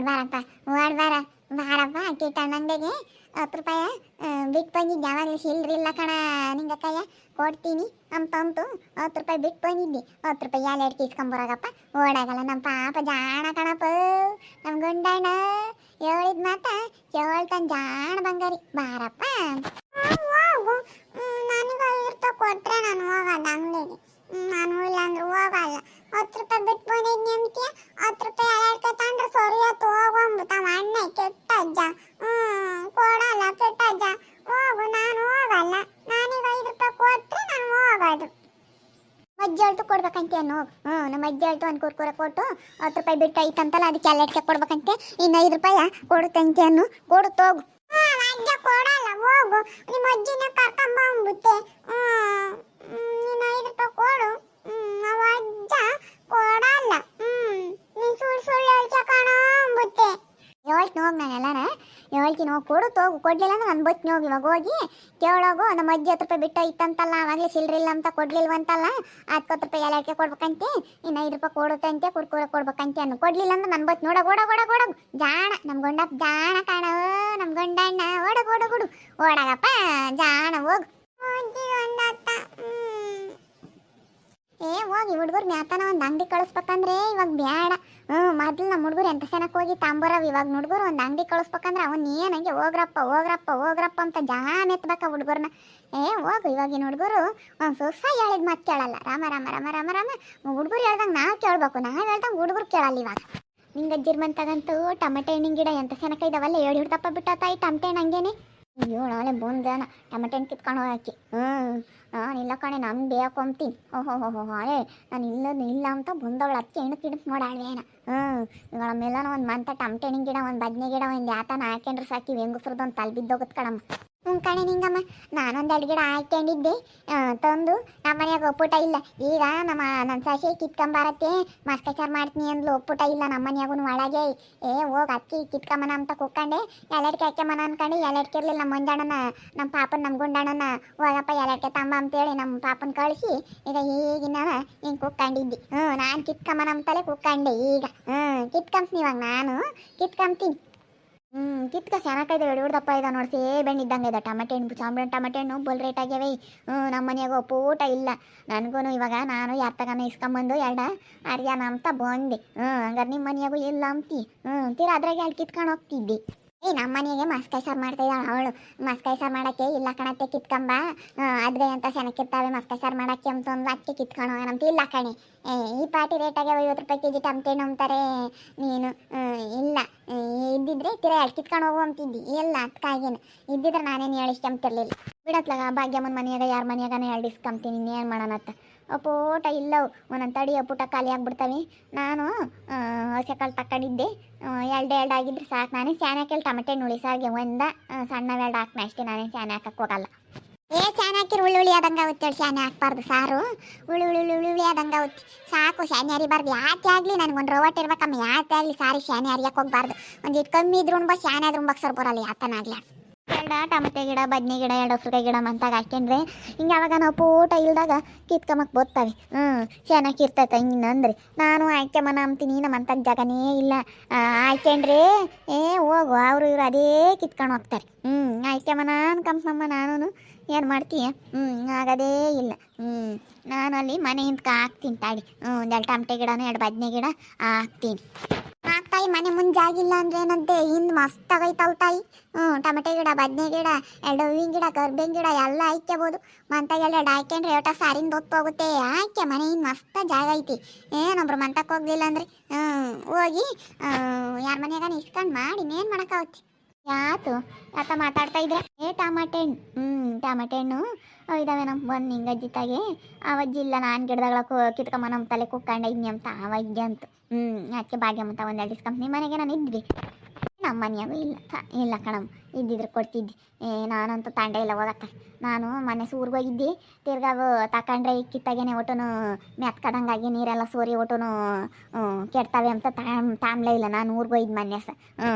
ಬಾರಪ್ಪ ಕಿಟ್ಟಣ್ಣಂಗಡಿಗೆ ಹತ್ತು ರೂಪಾಯಿ ಬಿಟ್ಟು ಬಂದಿದ್ದೆ ಯಾವಾಗ ಸಿಲ್ರಿ ಇಲ್ಲ ಕಣ ನಿಂಗೆ ಕೈಯ ಕೊಡ್ತೀನಿ, ಅಂತ ಅಂತು ಹತ್ತು ರೂಪಾಯಿ ಬಿಟ್ಟು ಬಂದಿದ್ದೆ. ಹತ್ತು ರೂಪಾಯಿ ಎಲ್ಲ ಎಡ್ಕೆ ಇಸ್ಕೊಂಬರಾಗಪ್ಪ ಓಡಾಗಲ್ಲ ನಮ್ಮ ಪಾಪ ಜಾಣ ಕಣಪ್ಪ. ನಮ್ಮ ಗುಂಡಣ್ಣ. ಹೇಳಿದ ಮಾತ ಕೇಳ್ತಾನೆ ಜಾಣ ಬಂಗಾರಿ. ಬಾರಪ್ಪ. ನನಗೆ ಇರ್ತ ಕೊಟ್ರೆ ನಾನು ಹೋಗಲ್ಲ ಅಂಗಡಿಗೆ ನಾನು ಇಲ್ಲ ಅಂದ್ರೆ ಹೋಗಲ್ಲ ಹತ್ತು ರೂಪಾಯಿ ಬಿಟ್ಟು ಬಂದಿದ್ನಿ ಅಂತೀಯ ಹತ್ತು ರೂಪಾಯಿ ಎರಡು ತಗೊಂಡ್ರೆ ಸರಿ ಆಯ್ತು ಹೋಗೊಂಬಿಟ್ಟ ಅಣ್ಣ ಕೆಟ್ಟ ಅಜ್ಜ ಹ್ಮ್ ಕೊಡಲ್ಲ ಕೆಟ್ಟ ಅಜ್ಜ ಹೋಗು ನಾನು ಹೋಗಲ್ಲ ನಾನೀಗ ಐದು ರೂಪಾಯಿ ಕೊಟ್ರೆ ನಾನು ಹೋಗೋದು ಅಜ್ಜಿ ಹೇಳ್ತು ಕೊಡ್ಬೇಕಂತೆ ಹೋಗು ಹ್ಞೂ ನಮ್ಮ ಅಜ್ಜಿ ಹೇಳ್ತು ಒಂದು ಕುರ್ಕುರ ಕೊಟ್ಟು ಹತ್ತು ರೂಪಾಯಿ ಬಿಟ್ಟು ಐತಂತಲ್ಲ ಅದಕ್ಕೆ ಎಲ್ಲಕ್ಕೆ ಕೊಡ್ಬೇಕಂತೆ. ಇನ್ನು ಐದು ರೂಪಾಯಿ ಕೊಡು ಅನ್ನು. ಕೊಡು ಹೋಗು ಅಜ್ಜ ಕೊಡಲ್ಲ, ಹೋಗು. ನಿಮ್ಮ ಅಜ್ಜಿನ ಕರ್ಕೊಂಬಂದ್ಬಿಟ್ಟೆ ನೀನು ಐದು ರೂಪಾಯಿ ಕೊಡು. ಅವ ಅಜ್ಜ ಕೊಡಲ್ಲ. ಹ್ಮ್, ನೀನು ಸುಳ್ಳು ಸುಳ್ಳು ಹೇಳ್ತ ಕಾಣಂಬುತ್ತೆ ಹೇಳ್ತೀನಿ ಹೋಗಿ ನಾನು ಎಲ್ಲಾನ ಹೋಗಿ ಕೊಡು ತೋಗು ಕೊಡ್ಲಿಲ್ಲ ಅಂದ್ರೆ ನಾನು ಬತ್ತೀನಿ, ಹೋಗಿ. ಇವಾಗ ಹೋಗಿ ಕೇಳೋಗು ನಮ್ಮ ಅಜ್ಜಿ ಹತ್ತು ರೂಪಾಯಿ ಬಿಟ್ಟು ಇತ್ತಂತಲ್ಲ ಸಿಲ್ರಿ ಸಿಲ್ರಿಲ್ಲ ಅಂತ ಕೊಡ್ಲಿಲ್ವಂತಲ್ಲ, ಹತ್ತು ರೂಪಾಯಿ ಎಲ್ಲಕ್ಕೆ ಕೊಡ್ಬೇಕಂತೆ, ಇನ್ನು ಐದು ರೂಪಾಯಿ ಕೊಡುತ್ತಂತೆ, ಕುರ್ಕುರ ಕೊಡ್ಬೇಕಂತೆ ಅನ್ನು. ಕೊಡ್ಲಿಲ್ಲ ಅಂದ್ರೆ ನಾನು ಬತ್ ನೋಡ ಓಡ ಓಡ ಓಡ ಜಾಣ ನಮ್ಮ ಗಂಡ, ಜಾಣ ಕಾಣ ನಮ್ಮ ಗಂಡಣ್ಣ. ಓಡ ಓಡ. ಗುಡು ಓಡಾಗಪ್ಪ, ಜಾಣ, ಹೋಗು. ಏ, ಹೋಗಿ ಹುಡುಗರು ಮ್ಯಾತನ ಒಂದು ಅಂಗಡಿ ಕಳಿಸ್ಬೇಕಂದ್ರೆ ಇವಾಗ ಬೇಡ ಹ್ಞೂ ಮೊದ್ಲು ನಮ್ಮ ಹುಡುಗರು ಎಂತ ಸೆನಕ್ಕೆ ಹೋಗಿ ತಾಂಬರವ್ ಇವಾಗ ಹುಡುಗರು ಒಂದು ಅಂಗಡಿ ಕಳಿಸ್ಬೇಕಂದ್ರೆ ಅವನು ಏನಂಗೆ ಹೋಗ್ರಪ್ಪ ಹೋಗ್ರಪ್ಪ ಹೋಗ್ರಪ್ಪ ಅಂತ ಜಾನ್ ಎತ್ಬೇಕಾ ಹುಡುಗರನ್ನ ಏ, ಹೋಗು ಇವಾಗಿನ ಹುಡುಗರು ಒಂದು ಸುಸ ಹೇಳಿದ ಮಾತು ಕೇಳಲ್ಲ. ರಾಮ ರಾಮ ರಾಮ ರಾಮ ರಾಮ ಹುಡುಗರು ಹೇಳ್ದಂಗೆ ನಾವು ಕೇಳ್ಬೇಕು. ನಾವು ಹೇಳ್ದಂಗೆ ಹುಡುಗರು ಕೇಳಲ್ಲ ಇವಾಗ. ನಿಂಗೆ ಅಜ್ಜಿರ್ಮಂತಾಗಂತೂ ಟಮಟೆ ಹಣ್ಣಿನ ಗಿಡ ಎಂತ ಸೆನಕ ಇದಾವಲ್ಲ, ಏಳು ಹಿಡ್ದಪ್ಪ ಬಿಟ್ಟಾತಾಯಿ ಟಮಟೆ ಹಣ್ಣು ಹಂಗೇನೆ. ಅಯ್ಯೋ ನಾಳೆ ಬಂದಾನ ಟಮಟೆ ಹಣ್ಣು ಕಿತ್ಕೊಂಡು ಹೋಗಾಕಿ. ಹ್ಞೂ ನಾನು ಇಲ್ಲ ಕಣೆ, ನಾನು ಬೇಕೊಂತೀನಿ ಓಹೋ, ಹೋ ಹೋ ನಾನು ಇಲ್ಲ ಇಲ್ಲ ಅಂತ ಬಂದವಳು. ಅತ್ತೆ ಹೆಣ್ಣು ಕಿಡಕ್ ನೋಡಾಳ್ವೇನ ಹ್ಞೂ ಇವಾಗ ಮೇಲನ ಒಂದು ಮಂತ ಟಮಟೆ ಹಣ್ಣಿನ ಗಿಡ, ಒಂದು ಬದನೆ ಗಿಡ, ಒಂದು ಯಾತನ ಹಾಕ್ಯಂಡ್ರೆ ಸಾಕಿ. ಹೆಂಗಸ್ರದ್ದು ಒಂದು ತಲೆ ಬಿದ್ದೋಗುತ್ತೆ ಕಣಮ್ಮ. ಹ್ಞೂ ಕಣೆ ನಿಂಗಮ್ಮ, ನಾನೊಂದು ಎರಡು ಗಿಡ ಹಾಕ್ಕೊಂಡಿದ್ದೆ ತಂದು ನಮ್ಮ ಮನ್ಯಾಗ ಒಪ್ಪುಟ ಇಲ್ಲ. ಈಗ ನಮ್ಮ ನನ್ನ ಸಸಿ ಕಿತ್ಕೊಂಬರತ್ತೆ ಮಸ್ಕಚಾರ ಮಾಡ್ತೀನಿ ಅಂದ್ಲು, ಒಪ್ಪುಟ ಇಲ್ಲ ನಮ್ಮ ಮನೆಯಾಗೂ ಒಳಗೆ. ಏ, ಹೋಗಿ ಅಕ್ಕಿ ಕಿತ್ಕೊಂಬನ ಅಂತ ಕುಕ್ಕಂಡೆ ಎಲ್ಲಡ್ಕೆ ಹಾಕ್ಯಮನ ಅನ್ಕೊಂಡು. ಎಲ್ಲಡ್ಕೆ ಇರಲಿಲ್ಲ ನಮ್ಮ ಮಂಜಣ್ಣನ ನಮ್ಮ ಪಾಪನ ನಮ್ಮ ಗುಂಡಣ್ಣನ. ಹೋಗಪ್ಪ ಎಲ್ಲಡ್ಕೆ ತಮ್ಮ ಅಂತೇಳಿ ನಮ್ಮ ಪಾಪನ ಕಳಿಸಿ, ಈಗ ಈಗಿನ ಹಿಂಗೆ ಕುಕ್ಕಂಡಿದ್ದಿ ಹ್ಞೂ ನಾನು ಕಿತ್ಕೊಂಬನ ಅಂತಲೇ ಕುಕ್ಕಂಡೆ ಈಗ. ಹ್ಞೂ ಕಿತ್ಕೊಂತೀನಿ ಇವಾಗ ನಾನು ಕಿತ್ಕೊಂತೀನಿ ಹ್ಞೂ ಕಿತ್ಕ ಚೆನ್ನಾಗೈತೆ ಎರಡು ದಪ್ಪ ಇದೆ ನೋಡಿ ಸೇ ಬೆಣ್ಣೆ ಇದ್ದಂಗೆ ಇದೆ, ಟಮಟೆ ಹಣ್ಣು ಸಾಂಬ್ರೆ ಟಮಟೆ ಹಣ್ಣು, ಬಲ್ ರೇಟ್ ಆಗ್ಯಾವೆ. ಹ್ಞೂ ನಮ್ಮ ಮನೆಯಾಗ ಒಪ್ಪೂಟ ಇಲ್ಲ. ನನಗೂ ಇವಾಗ ನಾನು ಯಾರ ತಗನ ಇಸ್ಕೊಂಬಂದು ಎರಡ ಅರ್ಯಾನ ಅಂತ ಬಂದೆ. ಹ್ಞೂ ಹಂಗಾರೆ ನಿಮ್ಮ ಮನೆಯಾಗೂ ಇಲ್ಲ ಅಂತಿ. ಹ್ಞೂ ತೀರ ಅದ್ರಾಗೆ ಎರಡು ಕಿತ್ಕೊಂಡು ಹೋಗ್ತಿದ್ದೆ. ಏ ನಮ್ಮ ಮನೆಗೆ ಮಸ್ಕಾಯಿ ಸಾರು ಮಾಡ್ತಾ ಇದ್ದಾಳೆ ಅವಳು. ಮಸ್ಕಾಯಿ ಸಾರು ಮಾಡೋಕ್ಕೆ ಇಲ್ಲ ಕಣತ್ತೆ, ಕಿತ್ಕೊಂಬ. ಅದ್ರೆ ಅಂತ ಸೆನಕ್ಕಿರ್ತಾವೆ ಮಸ್ಕಾಯಿ ಸಾರು ಮಾಡೋಕ್ಕೆ ಅಂತ ಒಂದು ಅಕ್ಕಿ ಕಿತ್ಕೊಂಡು ನಮ್ದು ಇಲ್ಲ ಕಣೆ. ಈ ಪಾಟಿ ರೇಟಾಗೆ ಐವತ್ತು ರೂಪಾಯಿ ಕೆ ಜಿ ಹಣ್ಣು ಅಂತಾರೆ. ನೀನು ಇಲ್ಲ. ಇದ್ದಿದ್ರೆ ತಿರ ಎರಡು ಕಿತ್ಕೊಂಡು ಹೋಗು ಅಂತಿದ್ದಿ. ಇಲ್ಲ ಅದಕ್ಕಾಗೇನು ಇದ್ದಿದ್ರೆ ನಾನೇನು ಹೇಳಿಸ್ಕೊಂತಿರ್ಲಿಲ್ಲ ಬಿಡತ್ಲಾಗ ಭಾಗ್ಯಮ್ಮನ ಮನೆಯಾಗ, ಯಾರ ಮನೆಯಾಗ ಎರಡು ಇಸ್ಕೊಂತೀನಿ ಇನ್ನೇನು ಮಾಡೋಣತ್ತ ಅಪ್ಪೋಟ ಇಲ್ಲವು ಒಂದೊಂದು ತಡಿ ಅಪ್ಪುಟ ಖಾಲಿ ಆಗ್ಬಿಡ್ತಾವೆ. ನಾನು ಆ, ಹಸೆ ಕಾಳು ತಕೊಂಡಿದ್ದೆ ಎರಡು ಎರಡು ಆಗಿದ್ರೆ ಸಾಕು. ನಾನೇ ಸ್ಯಾನ್ ಹಾಕಿ ಟಮಟೆ ನುಳಿ ಸಾರಿಗೆ. ಒಂದ ಆ, ಸಣ್ಣ ಎರಡು ಹಾಕ್ನ ಅಷ್ಟೇ. ನಾನೇ ಸ್ಯಾನೆ ಹಾಕಕ್ಕೆ ಹೋಗಲ್ಲ. ಏ ಸ್ಯಾನ್ ಉಳ್ಳಿ ಉಳಿ ಆದಂಗೆ ಆಗುತ್ತೆ ಸ್ಯಾನೆ ಹಾಕ್ಬಾರ್ದು ಸಾರು. ಉಳ್ಳಿ ಉಳ್ಳಿ ಉಳ್ಳಿ ಉಳಿ ಆದಂಗೆ ಆಗುತ್ತೆ. ಸಾಕು ಶಾನೆ ಹರಿಬಾರ್ದು. ಯಾಕೆ ಆಗಲಿ ನನಗೊಂದು ರವಾಟ್ ಇರ್ಬೇಕಮ್ಮ. ಯಾಕೆ ಆಗಲಿ ಸಾರಿ ಶಾನೆ ಹರಿಯಕ್ಕೆ ಹೋಗ್ಬಾರ್ದು. ಒಂದು ಇಟ್ಟು ಕಮ್ಮಿ ಇದ್ರು ಉಣ್ಬ ಶಾನೆ ಆದ್ರೂ ಉಣ್ಬಕ್ ಸರ್ ಬರಲ್ಲ ಯಾತನಾಗ್ಲಿ ಎರಡ ಟಮಟೆ ಗಿಡ, ಬದ್ನೆ ಗಿಡ ಎರಡು ಹಸ್ರುಕಾಯಿ ಗಿಡ ಮಂತಾಗ ಹಾಕ್ಯಂಡ್ರೆ ಹಿಂಗೆ ಯಾವಾಗ ನಾವು ಪೂಟ ಇಲ್ದಾಗ ಕಿತ್ಕೊಂಬಕ್ಕೆ ಬೋದ್ತಾವೆ ಹ್ಞೂ ಚೆನ್ನಾಗಿ ಇರ್ತೈತೆ ಹಿಂಗಂದ್ರೆ ನಾನು ಆಯ್ಕೆಮನ ಅಂತೀನಿ, ನಮ್ಮ ಅಂತಾಗ ಜಾಗನೇ ಇಲ್ಲ. ಆಯ್ಕೆಂಡ್ರೆ, ಏ, ಹೋಗು, ಅವರು ಇವ್ರು ಅದೇ ಕಿತ್ಕೊಂಡು ಹೋಗ್ತಾರೆ. ಹ್ಞೂ ಆಯ್ಕೆಮನ ಅನ್ಕಂಪ್ನಮ್ಮ ನಾನು ಏನು ಮಾಡ್ತೀಯ? ಹ್ಞೂ ಆಗೋದೇ ಇಲ್ಲ. ಹ್ಞೂ ನಾನು ಅಲ್ಲಿ ಮನೆ ಹಿಂದ್ಕ ಹಾಕ್ತೀನಿ ತಾಡಿ ಹ್ಞೂ ಒಂದೆರಡು ಟಮಟೆ ಗಿಡನೂ ಎರಡು ಬದನೆ ಗಿಡ ಹಾಕ್ತೀನಿ. ತಾಯಿ ಮನೆ ಮುಂದೆ ಜಾಗಿಲ್ಲ ಅಂದ್ರೆ ಏನಂತೆ? ಹಿಂದೆ ಮಸ್ತ್ ಆಗೈತಲ್ ತಾಯಿ. ಹ್ಞೂ ಟಮಟೆ ಗಿಡ, ಬದನೆ ಗಿಡ, ಎರಡು ಹೂವಿನ ಗಿಡ, ಕರ್ಬೇವಿನ ಗಿಡ ಎಲ್ಲ ಹಾಕ್ಯಬೋದು. ಮಂತಾಗೆಲ್ಲ ಎಲ್ಲ ಹಾಕ್ಯಂಡ್ರೆ ಸಾರಿನ ಹೊತ್ತು ಹೋಗುತ್ತೆ. ಹಾಕ್ಯ ಮನೆ ಹಿಂದೆ ಮಸ್ತ್ ಜಾಗ ಐತಿ. ಏನೊಬ್ರು ಮಂತಕ್ಕೆ ಹೋಗ್ಲಿಲ್ಲ ಅಂದ್ರೆ? ಹ್ಞೂ ಹೋಗಿ ಯಾರ ಮನೆಯಾಗ ಇಸ್ಕೊಂಡು ಮಾಡಿ ಇನ್ನೇನು ಮಾಡೋಕ್ಕಾಗುತ್ತೆ ಯಾತು, ಯಾತ ಮಾತಾಡ್ತಾ ಇದ್ರೆ? ಏ, ಟಮಾಟೆ ಹಣ್ಣು. ಹ್ಞೂ ಟಮಾಟೆ ಹಣ್ಣು ಇದಾವೆ ನಮ್ಮ ಬಂದು ಅಜ್ಜಿತಾಗೆ ಅವಜ್ಜಿ ಇಲ್ಲ, ನಾನು ಗಿಡದಗಳ ಕಿತ್ಕೊಂಬ ನಮ್ಮ ತಲೆ ಕುಕ್ಕಂಡ ಇದ್ನಿ ಅಂತ. ಅವಜ್ಜಿ ಅಂತ ಹ್ಞೂ ಅದಕ್ಕೆ ಭಾಗ್ಯಮಂತ ಒಂದೆರಡು ಕಂಪ್ನಿ ಮನೆಗೆ ನಾನು ಇದ್ವಿ. ನಮ್ಮ ಮನೆಯಾಗೂ ಇಲ್ಲ ಇಲ್ಲ ಕಣಮ್ಮ, ಇದ್ದಿದ್ರೆ ಕೊಡ್ತಿದ್ದೆ. ಏ, ನಾನಂತೂ ತಾಂಡೆ ಇಲ್ಲ ಹೋಗಕ್ಕ ನಾನು ಮೊನ್ನೆ ಊರಿಗೆ ಹೋಗಿದ್ದೆ ತಿರ್ಗಾವು ತಕೊಂಡ್ರೆ ಇಕ್ಕಿತ್ತಾಗೇನೆ ಒಟ್ಟನು ಮೆತ್ಕದಂಗಾಗಿ ನೀರೆಲ್ಲ ಸೋರಿ ಒಟ್ಟನು ಕೆಡ್ತಾವೆ ಅಂತ ತಾಮ್, ತಾಮ್ಲೇ ಇಲ್ಲ. ನಾನು ಊರ್ ಹೋಗಿದ್ದು ಮೊನ್ನೆ ಸ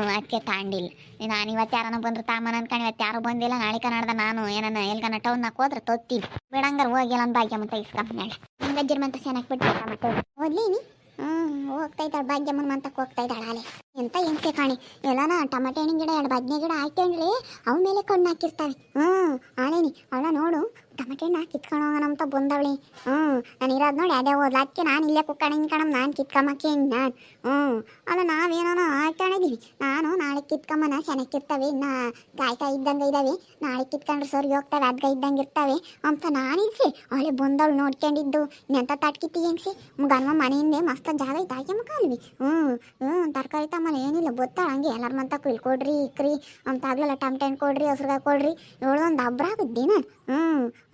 ಅದಕ್ಕೆ ತಾಂಡಿಲ್ಲ. ನಾನು ಇವತ್ತು ಯಾರನ್ನ ಬಂದ್ರು ತಾಮನ ಅನ್ಕೊಂಡು ಇವತ್ತು ಯಾರು ಬಂದಿಲ್ಲ. ನಾಳೆ ಕನ್ನಡದ ನಾನು ಏನನ್ನ ಎಲ್ಗನ ಟೌನ್ನಾಗ ಹೋದ್ರೆ ತೊತ್ತೀನಿ. ಬಿಡಂಗಾರ ಹೋಗಿಲ್ಲ ಅಂತ ಭಾಗ್ಯ ಮತ್ತೆ ಇಸ್ಕೊಂಡ್ಮೇಲೆ ಹಿಂಗೆ ಅಜ್ಜಿರ್ ಮಂತ ಚೆನ್ನಾಗಿ ಬಿಟ್ಟು ಓದ್ಲಿ ನೀ ಹ್ಞೂ ಹೋಗ್ತಾ ಇದ್ದಾಳೆ ಭಾಗ್ಯಮ್ಮನ ಮಂತಕ್ಕೆ ಹೋಗ್ತಾ ಇದ್ದಾಳೆ ಅಲೆ ಎಂತ ಹೆಂಗೆ ಕಾಣಿ. ಎಲ್ಲಾನ ಟಮಾಟೆ ಹಣ್ಣಿನ ಗಿಡ, ಎರಡು ಬದ್ನೆ ಗಿಡ ಹಾಕ್ಯಂಡ್ಲಿ ಅವ ಮೇಲೆ ಕಣ್ಣು ಹಾಕಿರ್ತಾವೆ. ಹ್ಞೂ ಆಳೇನಿ ಅವಳ ನೋಡು. ಟಮಾಟೆ ಹಣ್ಣು ಕಿತ್ಕೊಂಡು ಅಂತ ಬಂದವಳಿ. ಹ್ಞೂ ನಾನು ಇರೋದು ನೋಡಿ ಅದೇ ಅದಕ್ಕೆ ನಾನು ಇಲ್ಲೇ ಕುಕ್ಕಣಿಂಗ್ ಕಣಮ್, ನಾನು ಕಿತ್ಕೊಂಬಕ್ಕೆ ನಾನು. ಹ್ಞೂ ಅಲ್ಲ ನಾವೇನೋ ಹಾಕೊಂಡಿದ್ದೀವಿ ನಾನು ನಾಳೆ ಕಿತ್ಕೊಂಬನ ಚೆನ್ನಾಗಿರ್ತವೆ ಇನ್ನು ಕಾಯ್ತಾ ಇದ್ದಂಗೆ ಇದ್ದಾವೆ ನಾಳೆ ಕಿತ್ಕೊಂಡ್ರೆ ಸರಿ ಹೋಗ್ತವೆ ಅದ್ಗ ಇದ್ದಂಗೆ ಇರ್ತವೆ ಅಂತ ನಾನಿಲ್ಸಿ ಅವಳೆ ಬಂದವಳು ನೋಡ್ಕೊಂಡಿದ್ದು. ಇನ್ನೆಂತ ತಟ್ಕಿತ್ತಿ ಹೆಂಗ್ಸಿ ಗನ್ಮ ಮನೆಯಿಂದ ಮಸ್ತ್ ಜಾಗ ಐತೆ, ಆಕೆ ಮಕ್ಕಲ್ವಿ ಹ್ಞೂ ಹ್ಞೂ ತರಕಾರಿ ತಮ್ಮಲ್ಲ ಏನಿಲ್ಲ, ಗೊತ್ತಾಳ ಹಂಗೆ ಎಲ್ಲರ ಮಂತ ಕುಲ್ ಕೊಡ್ರಿ, ಇಕ್ರಿ ಅಂತ ಆಗ್ಲಿಲ್ಲ ಟಮಟೆ ಹಣ್ಣು ಕೊಡ್ರಿ, ಹಸ್ರಗ ಕೊಡ್ರಿ ಹಬ್ರ ಆಗುದ್ದಿ ನಾನು ಹ್ಞೂ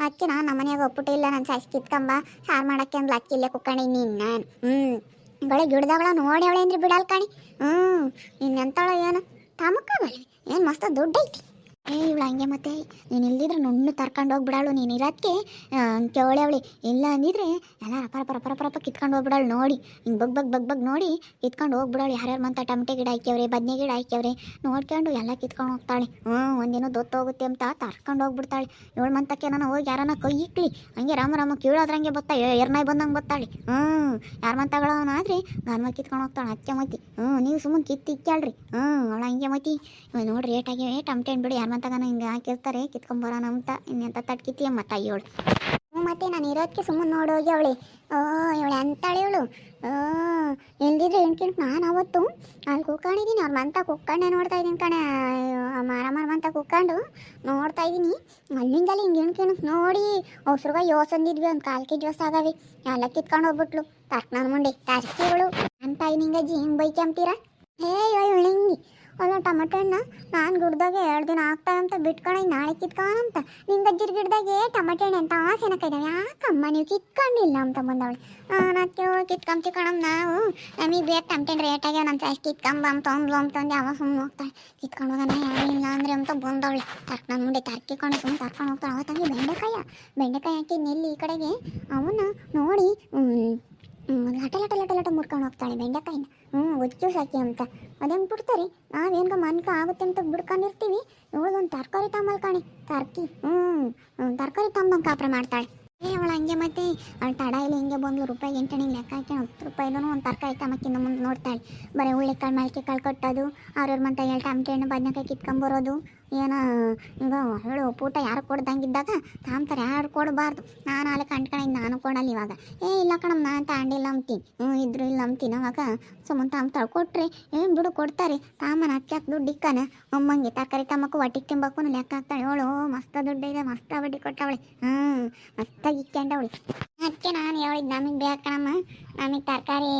ಅಕ್ಕಿ ನಾನು ನಮ್ಮ ಮನೆಯಾಗ ಒಪ್ಪುಟ್ಟಿಲ್ಲ ನಾನು ಸಾಯ್ಸ್ ಕಿತ್ಕೊಂಬ, ಸಾರು ಮಾಡಕ್ಕೆ ಅಂದ್ಲ, ಅಕ್ಕಿ ಇಲ್ಲೇ ಕುಕ್ಕಣಿ ನೀನು, ನಾನು. ಹ್ಞೂ ಬೆಳೆ ಗಿಡದವಳ ನೋಡಿ ಅವಳೆ ಅಂದ್ರೆ ಬಿಡಲ್ ಕಣಿ. ಹ್ಞೂ ಇನ್ನೆಂತಾಳ ಏನು ತಮಕ್ಕಲ್ವಿ ಏನು ಮಸ್ತ್ ದುಡ್ಡು ಐತಿ ಏ, ಇವಳು ಹಂಗೆ ಮತ್ತೆ. ನೀನು ಇಲ್ದಿದ್ರೆ ನುಣ್ಣು ತರ್ಕೊಂಡು ಹೋಗ್ಬಿಡಾಳು. ನೀನು ಇರೋದಕ್ಕೆ ಅವಳಿ. ಇಲ್ಲ ಅಂದಿದ್ರೆ ಎಲ್ಲ ರಪ ರಪ ರಪ ಕಿತ್ಕೊಂಡು ಹೋಗ್ಬಿಡಾಳು. ನೋಡಿ, ಹಿಂಗೆ ಬಗ್ ಬಗ್ ಬಗ್ ಬಗ್ ನೋಡಿ ಕಿತ್ಕೊಂಡು ಹೋಗ್ಬಿಡಾಳು. ಯಾರ್ಯಾರು ಮಂತ ಟಮಟೆ ಗಿಡ ಹಾಕ್ಯವ್ರೆ, ಬದನೆ ಗಿಡ ಹಾಕ್ಯವ್ರೆ, ನೋಡ್ಕೊಂಡು ಎಲ್ಲ ಕಿತ್ಕೊಂಡು ಹೋಗ್ತಾಳೆ. ಹ್ಞೂ, ಒಂದೇನೋ ದೊತ್ತೋಗುತ್ತೆ ಅಂತ ತರ್ಕೊಂಡು ಹೋಗ್ಬಿಡ್ತಾಳೆ. ಏಳ್ ಮಂತಕ್ಕೆ ನಾನು ಹೋಗಿ ಯಾರನ್ನ ಕೈ ಇಕ್ಲಿ. ಹಂಗೆ ರಾಮ ರಾಮ ಕೀಳೋದ್ರಂಗೆ ಬತ್ತಾ ಎರ್ನಾಯಿ ಬಂದಂಗೆ ಬತ್ತಾಳೆ. ಹ್ಞೂ, ಯಾರ ಮಂತಗಳವನಾದ್ರೆ ಗನ್ಮ ಕಿತ್ಕೊಂಡು ಹೋಗ್ತಾಳೆ. ಅತ್ತೆ ಮತಿ. ಹ್ಞೂ, ನೀವು ಸುಮ್ಮನೆ ಕಿತ್ತು ಇಕ್ಕಾಳ್ರಿ ಹ್ಞೂ, ಅವಳು ಹಂಗೆ ಮತಿ. ನೋಡ್ರಿ ರೇಟ್ ಆಗಿ ಟಮಟೆ ಬಿಡಿ ಯಾರ ಮಂತಗನ ಹಿಂಗೆ ಹಾಕಿರ್ತಾರೆ ಕಿತ್ಕೊಂಬರೋಣ ಅಂತ. ಇನ್ನೆಂತ ತಟ್ಕಿತ್ತೀಯ ಮತ್ತೆ ಅಯ್ಯೋಳು ಮತ್ತೆ ನಾನು ಇರೋದಕ್ಕೆ ಸುಮ್ಮನೆ ನೋಡೋಗಿ ಅವಳೆ. ಓ, ಇವಳು ಅಂತಾಳೆ ಇವಳು. ಓ ಎಲ್ದಿದ್ರೆ ಹೆಣ್ಕಿಂಟ್ ನಾನು ಅವತ್ತು. ಅಲ್ಲಿ ಕುಕ್ಕೊಂಡಿದ್ದೀನಿ ಅವ್ರ ಮಂತ ಕುಕ್ಕಂಡೆ ನೋಡ್ತಾ ಇದ್ದೀನಿ ಕಣೆ. ಮಾರ ಮಾರ ಮಂತ ಕುಕ್ಕೊಂಡು ನೋಡ್ತಾ ಇದ್ದೀನಿ. ಅಲ್ಲಿಂದಲ್ಲಿ ಹಿಂಗೆ ಹೆಣ್ಕಿಣಕ್ ನೋಡಿ. ಅವ್ಸ್ರುಗ ಯೋಸಂದಿದ್ವಿ, ಒಂದು ಕಾಲು ಕೆ ಜಿ ಹೊಸ ಆಗವಿ. ಎಲ್ಲ ಕಿತ್ಕೊಂಡು ಹೋಗ್ಬಿಟ್ಲು. ತರ್ಕ ನನ್ನ ಮುಂಡೆ ತರ್ಕಿಗಳು ಅಂತ ಇನ್ನಿಂಗಜ್ಜಿ ಹಿಂಗೆ ಅಂತೀರಾ? ಹೇ ಇವಳು ಹಿಂಗೆ ಅಲ್ಲ, ಟೊಮೆಟೊ ಹಣ್ಣ ನಾನು ಗಿಡದಾಗೆ ಎರಡು ದಿನ ಆಗ್ತಾವೆ ಅಂತ ಬಿಟ್ಕೊಂಡು ನಾಳೆ ಕಿತ್ಕೊಳ್ಳೋಣಂತ ನಿಂಗೆ ಅಜ್ಜಿರ ಗಿಡದಾಗೆ ಟೊಮೆಟೊ ಹಣ್ಣು ಅಂತ ಆಸೆನಕ ಇದ್ದಾವೆ ಯಾಕಮ್ಮ ನೀವು ಕಿತ್ಕೊಂಡಿಲ್ಲ ಅಂತ ಬಂದವಳು ನಾಕೆ ಕಿತ್ಕೊಂಬ ಕಣಮ್ ನಾವು. ನಮಗೆ ಬೇಕು ಟಮಟೆ ರೇಟ್ ಆಗ್ಯಾವ ನಮ್ಮ ಜಾಸ್ತಿ ಕಿತ್ಕೊಂಬ ಅಂತ ಅಂದ್ಲು ಅಂತಂದು ಅವ ಸುಮ್ಮನೆ ಹೋಗ್ತಾಳೆ. ಕಿತ್ಕೊಂಡು ಹೋಗೋಣ ಯಾರು ಇಲ್ಲ ಅಂದ್ರೆ ಅಂತ ಬಂದವಳು. ತರ್ಕ ನನ್ನ ಮುಂದೆ ತರ್ಕಿಕೊಂಡು ಸುಮ್ಮನೆ ತರ್ಕೊಂಡು ಹೋಗ್ತಾಳೆ. ಅವತ್ತಂಗೆ ಬೆಂಡೆಕಾಯ. ಬೆಂಡೆಕಾಯಿ ಹಾಕಿ ನೆಲ್ಲಿ ಈ ಕಡೆಗೆ ಅವನ್ನ ನೋಡಿ ಲಟ ಲಟ ಲಟ ಲಟ ಮುಡ್ಕೊಂಡು ಹೋಗ್ತಾಳೆ ಬೆಂಡೆಕಾಯಿನ. ಹ್ಞೂ ಉಚ್ಚು ಸಾಕಿ ಅಂತ. ಅದೇನು ಬಿಡ್ತಾರೆ? ನಾವೇನ್ಗ ಮನ್ಕ ಆಗುತ್ತೆ ಅಂತ ಬಿಡ್ಕೊಂಡಿರ್ತೀವಿ. ಒಂದು ತರಕಾರಿ ತಮ್ಮಲ್ ಕಾಣಿ. ತರ್ಕಿ. ಹ್ಞೂ ತರಕಾರಿ ತಮ್ಮ ಕಾಪ್ರೆ ಮಾಡ್ತಾಳೆ. ಏ, ಅವಳು ಹಂಗೆ ಮತ್ತೆ. ಅವಳು ತಡ ಇಲ್ಲ ಹಿಂಗೆ ಬಂದ್ಲು. ರೂಪಾಯಿ ಎಂಟಣಿಗೆ ಲೆಕ್ಕ ಹಾಕಿ ಹತ್ತು ರೂಪಾಯಿನೂ ಒಂದು ತರಕಾರಿ ತಮ್ಮಕ್ಕಿಂತ ಮುಂದೆ ನೋಡ್ತಾಳೆ. ಬರೀ ಹುಳ್ಳಿಕಾಳು ಮಳಕೆ ಕಾಳು ಕಟ್ಟೋದು. ಅವ್ರವ್ರ ಮತ್ತೆ ಎರಡು ಟಮಟೆ ಹಣ್ಣು, ಬದನೆಕಾಯಿ ಕಿತ್ಕೊಂಬರೋದು ಏನೋ ಈಗ ಹೇಳು, ಪೂಟ ಯಾರು ಕೊಡ್ದಂಗಿದ್ದಾಗ ತಾಂತಾರೆ, ಯಾರು ಕೊಡಬಾರ್ದು. ನಾನು ಅಲ್ಲಿ ಕಂಡ್ಕೊಂಡಿದ್ದು ನಾನು ಕೊಡಲ್ಲ ಇವಾಗ. ಏ, ಇಲ್ಲ ಕಣಮ್ಮ, ನಾನು ತಾಂಡಿಲ್ಲ ಅಂತೀನಿ ಹ್ಞೂ, ಇದ್ರು ಇಲ್ಲ ಅಂತೀನಿ ಅವಾಗ. ಸುಮ್ಮನೆ ತಾಂಬ್ತಾಳೆ ಕೊಟ್ರಿ ಏನು ಬಿಡು, ಕೊಡ್ತಾರೆ. ತಾಮನ ಹಾಕಿ ದುಡ್ಡು ಇಕ್ಕನ, ಅಮ್ಮಂಗೆ ತರಕಾರಿ ತಮ್ಮಕ್ಕೂ ಹೊಟ್ಟಿಗೆ ತಿಂಬಕ್ಕೂ ಲೆಕ್ಕ ಹಾಕ್ತಾಳೆ. ಅವಳು ಮಸ್ತ ದುಡ್ಡು ಇದೆ, ಮಸ್ತ ಬಡ್ಡಿ ಕೊಟ್ಟವಳೆ. ಹ್ಞೂ, ಮಸ್ತಾಗಿ ಇಕ್ಕಂಡವಳೆ. ಅದಕ್ಕೆ ನಾನು ಹೇಳಿದ್ ನಮಗೆ ಬೇಕಣಮ್ಮ ನಮಗೆ ತರಕಾರಿ,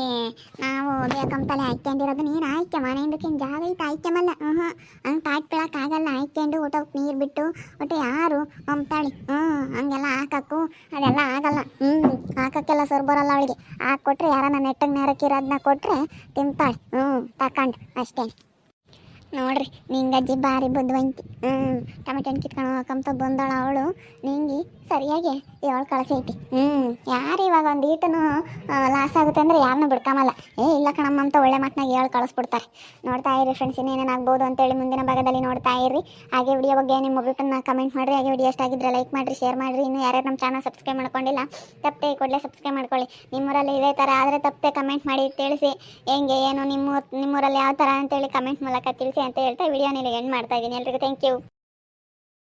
ನಾವು ಬೇಕಂತಲೇ ಆಯ್ಕೊಂಡಿರೋದು ನೀನು ಆಯ್ಕೆ ಮನೆಯಿಂದಕ್ಕಿಂತ ಜಾಗ ಐತೆ ಆಯ್ಕೆಮಲ್ಲ ಹ್ಞೂ ಹಂಗೆ ತಾಟ್ ಬೀಳೋಕ್ಕಾಗಲ್ಲ ಆಯ್ಕೊಂಡು ಊಟಕ್ಕೆ ನೀರು ಬಿಟ್ಟು, ಒಟ್ಟು ಯಾರು ಅಂತಾಳಿ ಹ್ಞೂ ಹಂಗೆಲ್ಲ ಹಾಕಕ್ಕೂ ಅದೆಲ್ಲ ಆಗಲ್ಲ. ಹ್ಞೂ ಹಾಕಕ್ಕೆಲ್ಲ ಸರ್ ಬರಲ್ಲ ಅವಳಿಗೆ. ಹಾಕ್ಕೊಟ್ರೆ ಯಾರನ್ನ ನೆಟ್ಟಗೆ ನೆರಕಿರೋದನ್ನ ಕೊಟ್ಟರೆ ತಿಂತಾಳೆ ಹ್ಞೂ ತಕೊಂಡು. ಅಷ್ಟೇ. ನೋಡ್ರಿ ನಿಂಗಜ್ಜಿ ಭಾರಿ ಬುದ್ಧಿವಂತಿ. ಹ್ಞೂ ಟೊಮೆಟೊ ಹಣ್ಣು ಕಿತ್ಕೊಂಡು ಹೋಗಂತ ಬಂದಳ ಅವಳು. ನಿಂಗೆ ಸರಿಯಾಗಿ ಏಳು ಕಳಿಸೈತಿ ಹ್ಞೂ ಯಾರು ಇವಾಗ ಒಂದು ಈಟನು ಲಾಸ್ ಆಗುತ್ತೆ ಅಂದರೆ ಯಾರನ್ನೂ ಬಿಡ್ಕೊಂಬಲ್ಲ. ಏ, ಇಲ್ಲ ಕಣಮ್ಮ ಅಂತ ಒಳ್ಳೆ ಮಾತನಾಗ ಹೇಳಿ ಕಳಿಸ್ಬಿಡ್ತಾರೆ. ನೋಡ್ತಾ ಇರಿ ಫ್ರೆಂಡ್ಸ್ ಇನ್ನೇನೇನಾಗ್ಬೋದು ಅಂತೇಳಿ ಮುಂದಿನ ಭಾಗದಲ್ಲಿ ನೋಡ್ತಾ ಇರಿ. ಹಾಗೆ ವಿಡಿಯೋ ಬಗ್ಗೆ ನಿಮ್ಮ ಒಬ್ಬರನ್ನ ಕಮೆಂಟ್ ಮಾಡಿರಿ. ಹಾಗೆ ವಿಡಿಯೋ ಇಷ್ಟ ಆಗಿದ್ರೆ ಲೈಕ್ ಮಾಡಿರಿ ಶೇರ್ ಮಾಡಿರಿ. ಇನ್ನು ಯಾರ್ಯಾರು ನಮ್ಮ ಚಾನಲ್ ಸಬ್ಸ್ಕ್ರೈಬ್ ಮಾಡ್ಕೊಂಡಿಲ್ಲ ತಪ್ಪದೆ ಕೂಡಲೇ ಸಬ್ಸ್ಕ್ರೈಬ್ ಮಾಡ್ಕೊಳ್ಳಿ. ನಿಮ್ಮೂರಲ್ಲಿ ಇದೇ ಥರ ಆದರೆ ತಪ್ಪದೆ ಕಮೆಂಟ್ ಮಾಡಿ ತಿಳಿಸಿ. ಹೆಂಗೆ, ಏನು, ನಿಮ್ಮ ನಿಮ್ಮೂರಲ್ಲಿ ಯಾವ ಥರ ಅಂತೇಳಿ ಕಮೆಂಟ್ ಮೂಲಕ ತಿಳಿಸಿ. ಅಂತ ಹೇಳ್ತಾ ವಿಡಿಯೋನ ಎಂಡ್ ಮಾಡ್ತಾ ಇದ್ದೀನಿ. ಎಲ್ರಿಗೂ ಥ್ಯಾಂಕ್ ಯು